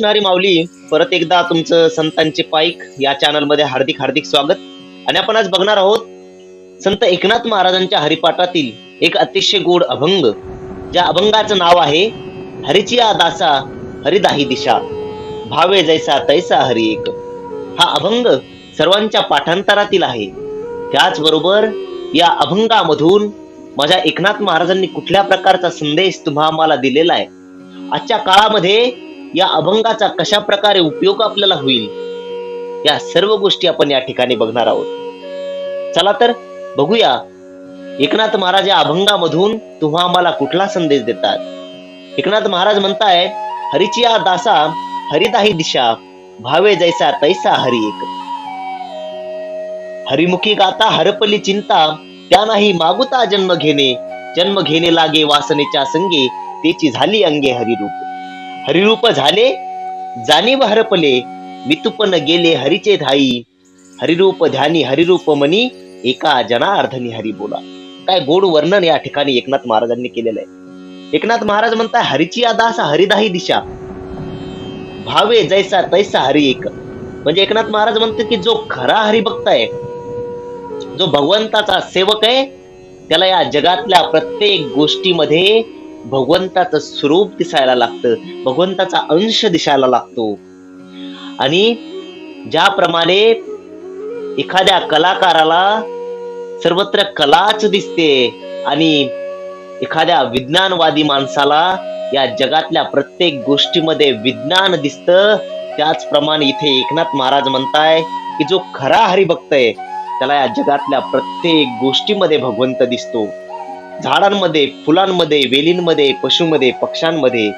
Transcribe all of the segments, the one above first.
कृष्णारी माऊली परत एकदा तुमचं संतांचे पाईक या चॅनलमध्ये हार्दिक हार्दिक स्वागत. आणि आपण आज बघणार आहोत संत एकनाथ महाराजांच्या हरिपाठातील एक अतिशय गोड अभंग ज्या अभंगाचं नाव आहे हरिचिया दासा हरिदाही दिशा भावे जैसा तैसा हरि एक. हा अभंग सर्वांच्या पाठांतरातील आहे. त्याचबरोबर या अभंगामधून माझ्या एकनाथ महाराजांनी कुठल्या प्रकारचा संदेश तुम्हा आम्हाला दिलेला आहे? आजच्या काळामध्ये या अभंगाचा कशा प्रकारे उपयोग आपल्याला होईल? या सर्व गोष्टी आपण या ठिकाणी बघणार आहोत. चला तर बघूया. एकनाथ महाराज या अभंगामधून तुम्हा आम्हाला कुठला संदेश देतात? एकनाथ महाराज म्हणताय हरिची या दासा हरिदाही दिशा भावे जैसा तैसा हरी एक. हरिमुखी गाता हरपली चिंता त्या नाही मागुता जन्म घेणे. जन्म घेणे लागे वासनेच्या संगे तेची झाली अंगे हरिरूप. हरिरूप झाले जाणीव हरपले मितुपन गेले हरीचे धाई. हरिरूप ध्यानी हरिरूप मनी एका जनार्धनी हरी बोला. काय गोड वर्णन या ठिकाणी एकनाथ महाराजांनी केलेलं आहे. एकनाथ महाराज म्हणताय हरीची दास हरिदाही दिशा. भावे जैसा तैसा हरी एक. म्हणजे एकनाथ महाराज म्हणते की जो खरा हरिभक्त आहे जो भगवंताचा सेवक आहे त्याला या जगातल्या प्रत्येक गोष्टीमध्ये भगवंताचं स्वरूप दिसायला लागतं भगवंताचा अंश दिसायला लागतो. आणि ज्याप्रमाणे एखाद्या कलाकाराला सर्वत्र कलाच दिसते आणि एखाद्या विज्ञानवादी माणसाला या जगातल्या प्रत्येक गोष्टीमध्ये विज्ञान दिसत त्याचप्रमाणे इथे एकनाथ महाराज म्हणताय की जो खरा हरिभक्त आहे त्याला या जगातल्या प्रत्येक गोष्टीमध्ये भगवंत दिसतो. झाडांमध्ये फुलांमध्ये वेलींमध्ये पशुमध्ये पक्ष्यांमध्ये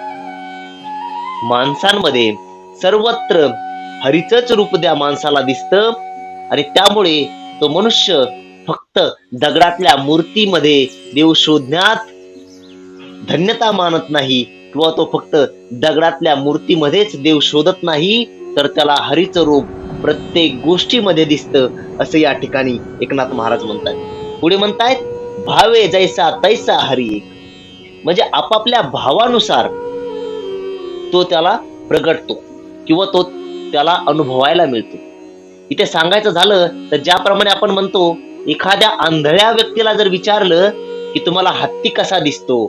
माणसांमध्ये सर्वत्र हरीचंच रूप त्या माणसाला दिसतं आणि त्यामुळे तो मनुष्य फक्त दगडातल्या मूर्तीमध्ये देव शोधण्यात धन्यता मानत नाही किंवा तो फक्त दगडातल्या मूर्तीमध्येच देव शोधत नाही तर त्याला हरीचं रूप प्रत्येक गोष्टीमध्ये दिसतं असं या ठिकाणी एकनाथ महाराज म्हणतात पुढे म्हणतायत भावे जैसा तैसा हरी एक. म्हणजे आपापल्या भावानुसार तो त्याला प्रगटतो किंवा तो त्याला अनुभवायला मिळतो. इथे सांगायचं झालं तर ज्याप्रमाणे आपण म्हणतो एखाद्या आंधळ्या व्यक्तीला जर विचारलं की तुम्हाला हत्ती कसा दिसतो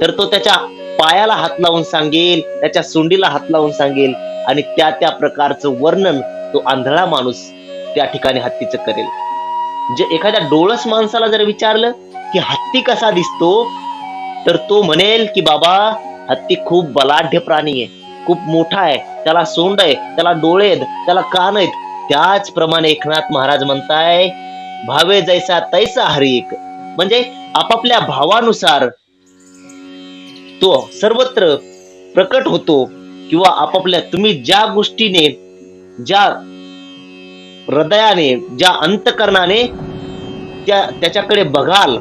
तर तो त्याच्या पायाला हात लावून सांगेल त्याच्या सोंडीला हात लावून सांगेल आणि त्या त्या प्रकारचं वर्णन तो आंधळा माणूस त्या ठिकाणी हत्तीचं करेल. जे एखाद्या डोळस माणसाला जर विचारलं की हत्ती कसा दिसतो तर तो म्हणेल की बाबा हत्ती खूप बलाढ्य प्राणी आहे खूप मोठा आहे त्याला सोंड आहे त्याला डोळे आहेत त्याला कान आहेत. त्याचप्रमाणे एकनाथ महाराज म्हणताय भावे जैसा तैसा हरिक एक. म्हणजे आपापल्या भावानुसार तो सर्वत्र प्रकट होतो किंवा आपापल्या तुम्ही ज्या गोष्टीने ज्या हृदयाने ज्या अंतकरणाने त्या त्याच्याकडे बघाल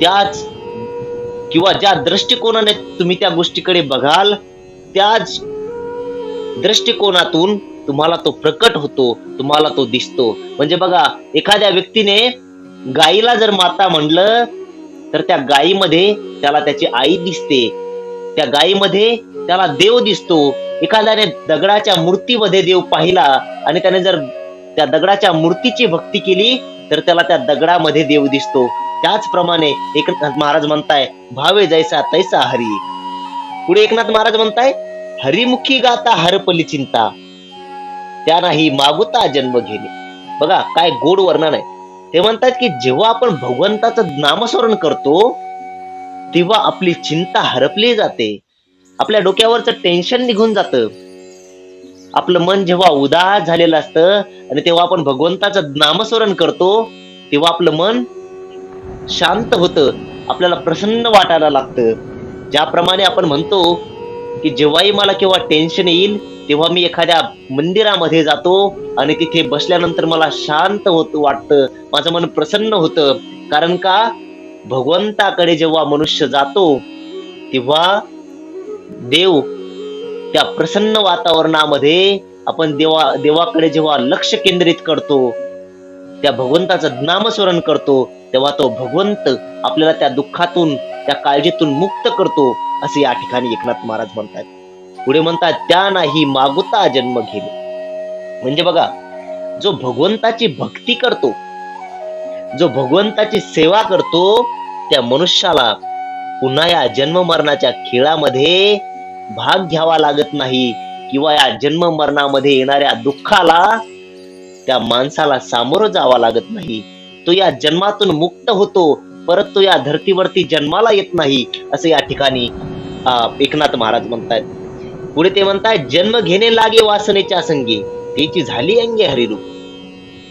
त्याच किंवा ज्या दृष्टिकोनाने तुम्ही त्या गोष्टीकडे बघाल त्याच दृष्टिकोनातून तुम्हाला तो प्रकट होतो तुम्हाला तो दिसतो. म्हणजे बघा एखाद्या व्यक्तीने गाईला जर माता म्हणलं तर त्या गायीमध्ये त्याला त्याची आई दिसते. त्या गायीमध्ये त्याला देव दिसतो. एखाद्याने दगडाच्या मूर्तीमध्ये देव पाहिला आणि त्याने जर त्या दगडाच्या मूर्तीची भक्ती केली तर त्याला त्या दगडामध्ये देव दिसतो. त्याचप्रमाणे एकनाथ महाराज म्हणताय भावे जैसा तैसा हरी. पुढे एकनाथ महाराज म्हणताय हरिमुखी गाता हरपली चिंता. त्या नाही मागुता जन्म घेणे. बघा काय गोड वर्णन आहे. ते म्हणतात की जेव्हा आपण भगवंताचं नामस्मरण करतो तेव्हा आपली चिंता हरपली जाते. आपल्या डोक्यावरचं टेन्शन निघून जातं. आपलं मन जेव्हा उदास झालेलं असतं आणि तेव्हा आपण भगवंताचं नामस्मरण करतो तेव्हा आपलं मन शांत होतं. आपल्याला प्रसन्न वाटायला लागतं. ज्याप्रमाणे आपण म्हणतो की जेव्हाही मला केव्हा टेन्शन येईल तेव्हा मी एखाद्या मंदिरामध्ये जातो आणि तिथे बसल्यानंतर मला शांत होत वाटतं. माझं मन प्रसन्न होतं. कारण का? भगवंताकडे जेव्हा मनुष्य जातो तेव्हा देव त्या प्रसन्न वातावरणामध्ये आपण देवा देवाकडे जेव्हा लक्ष केंद्रित करतो त्या भगवंताचं नामस्मरण करतो तेव्हा तो भगवंत आपल्याला त्या दुःखातून त्या काळजीतून मुक्त करतो असे या ठिकाणी एकनाथ महाराज म्हणतात. पुढे म्हणतात त्या नाही मागुता जन्म घेणे. म्हणजे बघा जो भगवंताची भक्ती करतो जो भगवंताची सेवा करतो त्या मनुष्याला पुन्हा या जन्म मरणाच्या खेळामध्ये भाग घ्यावा लागत नाही किंवा या जन्म मरणामध्ये येणाऱ्या दुःखाला त्या माणसाला सामोरं जावा लागत नाही. तो या जन्मातून मुक्त होतो परत तो या धर्तीवरती जन्माला येत नाही असं या ठिकाणी एकनाथ महाराज म्हणतायत. पुढे ते म्हणतात जन्म घेणे लागे वासनेच्या संगी त्याची झाली अंगे हरिरूप.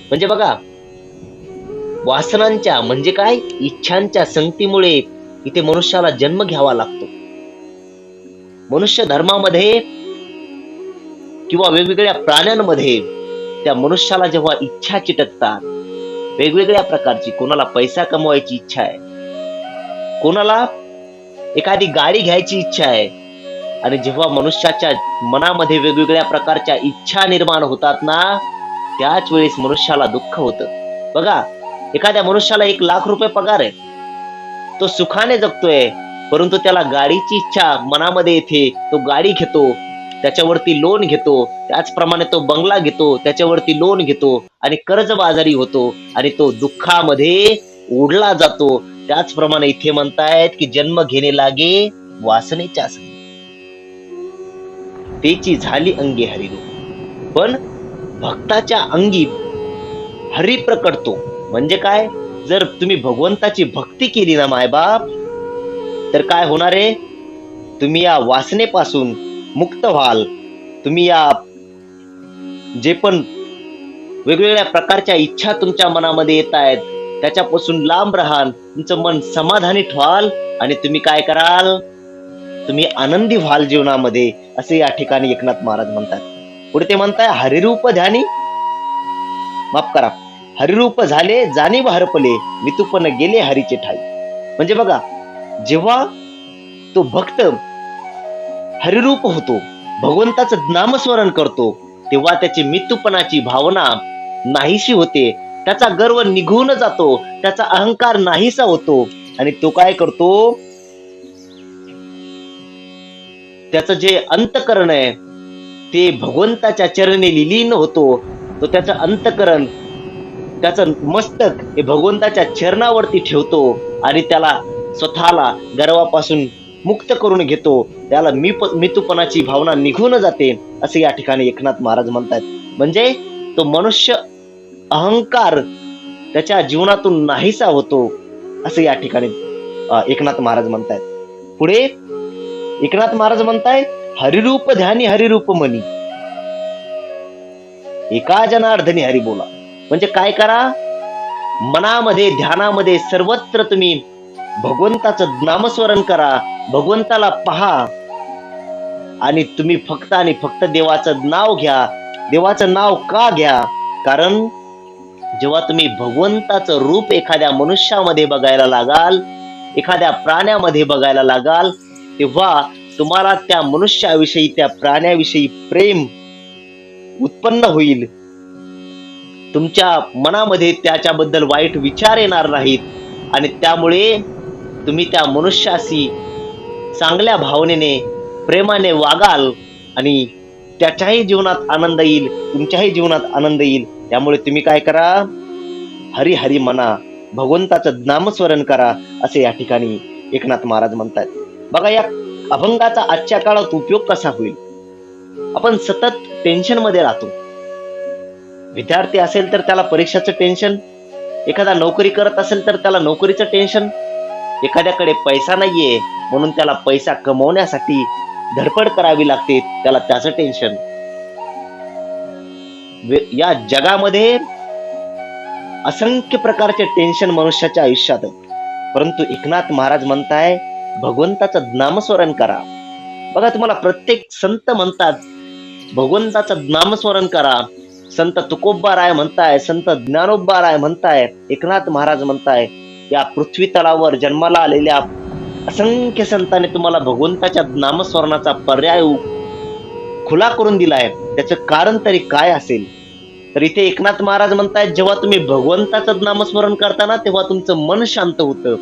म्हणजे बघा वासनांच्या म्हणजे काय? इच्छांच्या संगतीमुळे इथे मनुष्याला जन्म घ्यावा लागतो. मनुष्य धर्मामध्ये किंवा वेगवेगळ्या प्राण्यांमध्ये त्या मनुष्याला जेव्हा इच्छा चिटकतात वेगवेगळ्या प्रकारची कोणाला पैसा कमवायची इच्छा आहे कोणाला एखादी गाडी घ्यायची इच्छा आहे आणि जेव्हा मनुष्याच्या मनामध्ये वेगवेगळ्या प्रकारच्या इच्छा निर्माण होतात ना त्याच वेळेस मनुष्याला दुःख होतं. बघा एखाद्या मनुष्याला एक लाख रुपये पगार आहे. तो सुखाने जगतोय परंतु त्याला गाडीची इच्छा मनामध्ये येते. तो गाडी घेतो त्याच्यावरती लोन घेतो त्याचप्रमाणे तो बंगला घेतो त्याच्यावरती लोन घेतो आणि कर्जबाजारी होतो आणि तो दुःखामध्ये ओढला जातो. त्याचप्रमाणे इथे म्हणतायत की जन्म घेणे लागे वासनेच्या तेची झाली अंगी हरिरूप पण भक्ताच्या अंगी हरी प्रकटतो. म्हणजे काय? जर तुम्ही भगवंताची भक्ती केली ना मायबाप तर काय होणार आहे? तुम्ही या वासनेपासून मुक्त व्हाल. तुम्ही या जे पण वेगवेगळ्या प्रकारच्या इच्छा तुमच्या मनामध्ये येत आहेत त्याच्यापासून लांब राहाल तुमचं मन समाधानी ठेवाल आणि तुम्ही काय कराल? तुम्ही आनंदी व्हाल जीवनामध्ये असे या ठिकाणी एकनाथ महाराज म्हणतात. पुढे ते म्हणताय हरिरूप ध्यानी माफ करा. हरिरूप झाले जाणीव हरपले मितुपन गेले हरीचे ठाई. म्हणजे बघा जेव्हा तो भक्त हरिरूप होतो भगवंताचं नामस्मरण करतो तेव्हा त्याची मितुपणाची भावना नाहीशी होते. त्याचा गर्व निघून जातो त्याचा अहंकार नाहीसा होतो. आणि तो काय करतो? त्याचं जे अंतकरण आहे ते भगवंताच्या चरणी लिलीन होतो. तो त्याचं अंतकरण त्याचं मस्तक हे भगवंताच्या चरणावरती ठेवतो आणि त्याला स्वतःला गर्वापासून मुक्त करून घेतो. त्याला मी मितूपणाची भावना निघून जाते असे या ठिकाणी एकनाथ महाराज म्हणतात. म्हणजे तो मनुष्य अहंकार त्याच्या जीवनातून नाहीसा होतो असे या ठिकाणी एकनाथ महाराज म्हणतायत पुढे एकनाथ महाराज म्हणताय हरिरूप ध्यानी हरिरूप मनी. एका जनार्धनी हरी बोला. म्हणजे काय करा? मनामध्ये ध्यानामध्ये सर्वत्र तुम्ही भगवंताचं नामस्मरण करा भगवंताला पहा. आणि तुम्ही फक्त आणि फक्त देवाचं नाव घ्या. देवाचं नाव का घ्या? कारण जेव्हा तुम्ही भगवंताचं रूप एखाद्या मनुष्यामध्ये बघायला लागाल एखाद्या प्राण्यामध्ये बघायला लागाल तेव्हा तुम्हाला त्या मनुष्याविषयी त्या प्राण्याविषयी प्रेम उत्पन्न होईल. तुमच्या मनामध्ये त्याच्याबद्दल वाईट विचार येणार नाहीत. आणि त्यामुळे तुम्ही त्या मनुष्याशी चांगल्या भावनेने प्रेमाने वागाल आणि त्याच्याही जीवनात आनंद येईल तुमच्याही जीवनात आनंद येईल. त्यामुळे तुम्ही काय करा? हरी हरी म्हणा भगवंताचं नामस्मरण करा असे या ठिकाणी एकनाथ महाराज म्हणतात बघा या अभंगाचा आजच्या काळात उपयोग कसा होईल? आपण सतत टेन्शनमध्ये राहतो. विद्यार्थी असेल तर त्याला परीक्षाचं टेन्शन एखादा नोकरी करत असेल तर त्याला नोकरीचं टेन्शन एखाद्याकडे पैसा नाहीये म्हणून त्याला पैसा कमवण्यासाठी धडपड करावी लागते त्याला त्याचं टेन्शन या जगामध्ये असंख्य प्रकारचे टेन्शन मनुष्याच्या आयुष्यात परंतु एकनाथ महाराज म्हणताय भगवंताचं नामस्मरण करा. बघा तुम्हाला प्रत्येक संत म्हणतात भगवंताचं नामस्मरण करा. संत तुकोबाराय म्हणताय संत ज्ञानोबाराय म्हणताय एकनाथ महाराज म्हणताय या पृथ्वी तळावर जन्माला आलेल्या असंख्य संतांनी तुम्हाला भगवंताच्या नामस्मरणाचा पर्याय खुला करून दिलाय त्याचं कारण तरी काय असेल? तर इथे एकनाथ महाराज म्हणतायत जेव्हा तुम्ही भगवंताचं नामस्मरण करताना तेव्हा तुमचं मन शांत होतं.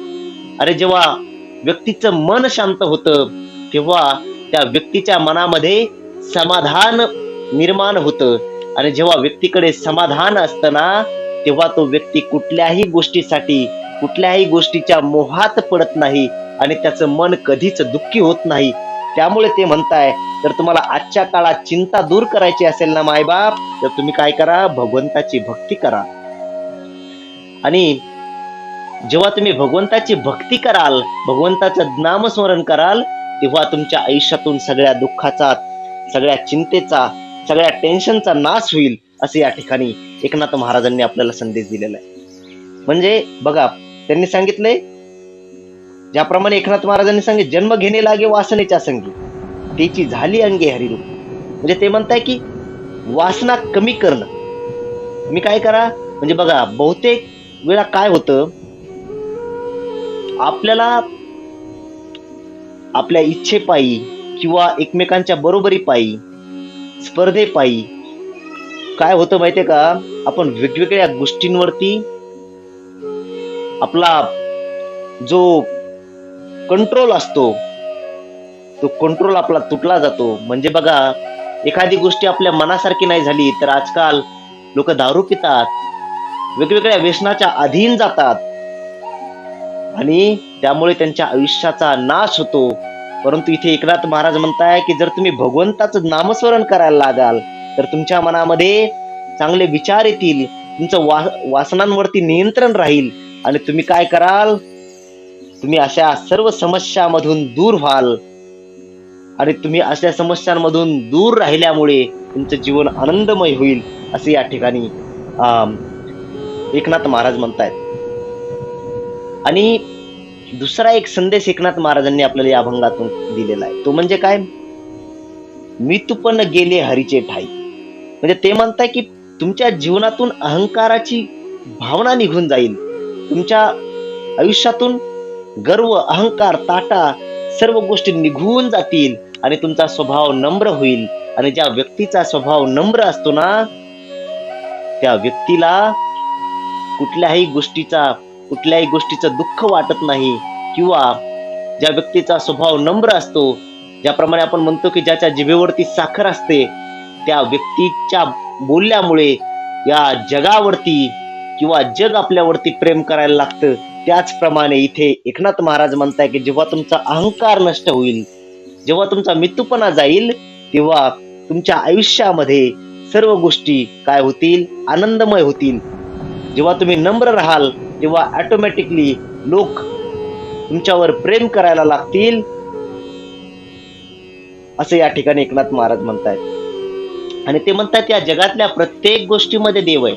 अरे जेव्हा व्यक्तीचं मन शांत होतं तेव्हा त्या व्यक्तीच्या मनामध्ये समाधान निर्माण होतं. आणि जेव्हा व्यक्तीकडे समाधान असतं ना तेव्हा तो व्यक्ती कुठल्याही गोष्टीसाठी कुठल्याही गोष्टीच्या मोहात पडत नाही आणि त्याचं मन कधीच दुःखी होत नाही. त्यामुळे ते म्हणताय तर तुम्हाला आजच्या काळात चिंता दूर करायची असेल ना मायबाप तर तुम्ही काय करा? भगवंताची भक्ती करा. आणि जेव्हा तुम्ही भगवंताची भक्ती कराल भगवंताचं नामस्मरण कराल तेव्हा तुमच्या आयुष्यातून सगळ्या दुःखाचा सगळ्या चिंतेचा सगळ्या टेन्शनचा नाश होईल असे या ठिकाणी एकनाथ महाराजांनी आपल्याला संदेश दिलेला आहे. म्हणजे बघा त्यांनी सांगितलंय ज्याप्रमाणे एकनाथ महाराजांनी सांगितले जन्म घेणे लागे वासनेच्या संगी. त्याची झाली अंगे हरिरूप. म्हणजे ते म्हणताय की वासना कमी करणं. मी काय करा म्हणजे बघा बहुतेक वेळा काय होतं आपल्याला आपल्या इच्छेपायी किंवा एकमेकांच्या बरोबरी पायी स्पर्धेपायी. काय होतं माहितीये का? आपण वेगवेगळ्या गोष्टींवरती आपला जो कंट्रोल असतो तो कंट्रोल आपला तुटला जातो. म्हणजे बघा एखादी गोष्टी आपल्या मनासारखी नाही झाली तर आजकाल लोक दारू पितात वेगवेगळ्या व्यसनाच्या अधीन जातात. आणि त्यामुळे त्यांच्या आयुष्याचा नाश होतो. परंतु इथे एकनाथ महाराज म्हणताय की जर तुम्ही भगवंताचं नामस्मरण करायला लागाल तर तुमच्या मनामध्ये चांगले विचार येतील तुमचं वा वासनांवरती नियंत्रण राहील. आणि तुम्ही काय कराल? तुम्ही अशा सर्व समस्यामधून दूर व्हाल. आणि तुम्ही अशा समस्यांमधून दूर राहिल्यामुळे तुमचं जीवन आनंदमय होईल असे या ठिकाणी अं, एकनाथ महाराज म्हणतायत. आणि दुसरा एक संदेश एकनाथ महाराजांनी आपल्याला या अभंगातून दिलेला आहे. तो म्हणजे काय? मी तू पण गेले हरीचे ठाई. म्हणजे ते म्हणताय की तुमच्या जीवनातून अहंकाराची भावना निघून जाईल. तुमच्या आयुष्यातून गर्व अहंकार ताटा सर्व गोष्टी निघून जातील आणि तुमचा स्वभाव नम्र होईल. आणि ज्या व्यक्तीचा स्वभाव नम्र असतो ना त्या व्यक्तीला कुठल्याही गोष्टीचा कुठल्याही गोष्टीचं दुःख वाटत नाही किंवा ज्या व्यक्तीचा स्वभाव नम्र असतो ज्याप्रमाणे आपण म्हणतो की ज्याच्या जिभेवरती साखर असते त्या व्यक्तीच्या बोलल्यामुळे या जगावरती किंवा जग आपल्यावरती प्रेम करायला लागतं. त्याचप्रमाणे इथे एकनाथ महाराज म्हणताय की जेव्हा तुमचा अहंकार नष्ट होईल जेव्हा तुमचा मृत्यूपणा जाईल तेव्हा तुमच्या आयुष्यामध्ये सर्व गोष्टी काय होतील? आनंदमय होतील. जेव्हा तुम्ही नम्र राहाल तेव्हा ऑटोमॅटिकली लोक तुमच्यावर प्रेम करायला लागतील. असं या ठिकाणी एकनाथ महाराज म्हणतायत. आणि ते म्हणतात या जगातल्या प्रत्येक गोष्टीमध्ये देव आहे.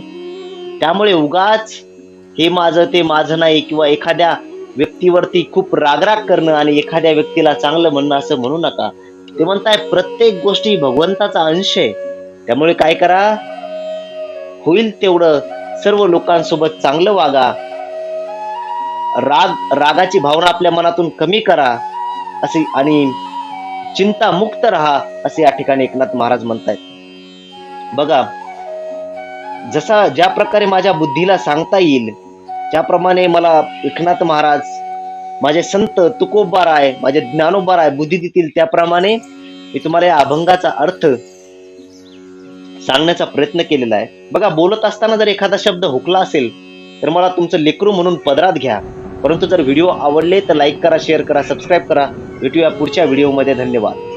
त्यामुळे उगाच हे माझं ते माझं नाही किंवा एखाद्या व्यक्तीवरती खूप रागराग करणं आणि एखाद्या व्यक्तीला चांगलं म्हणणं असं म्हणू नका. ते म्हणताय प्रत्येक गोष्टी भगवंताचा अंश आहे. त्यामुळे काय करा? होईल तेवढं सर्व लोकांसोबत चांगलं वागा. राग रागाची भावना आपल्या मनातून कमी करा असे आणि चिंता मुक्त राहा असे या ठिकाणी एकनाथ महाराज म्हणतायत. बघा जसा ज्या प्रकारे माझ्या बुद्धीला सांगता येईल त्याप्रमाणे मला एकनाथ महाराज माझे संत तुकोबाराय माझे ज्ञानोबाराय बुद्धी देतील त्याप्रमाणे मी तुम्हाला या अभंगाचा अर्थ सांगण्याचा प्रयत्न केलेला आहे. बघा बोलत असताना जर एखादा शब्द हुकला असेल तर मला तुमचं लेकरू म्हणून पदरात घ्या. परंतु जर व्हिडिओ आवडले तर लाईक करा शेअर करा सबस्क्राईब करा. भेटूया पुढच्या व्हिडिओमध्ये. धन्यवाद.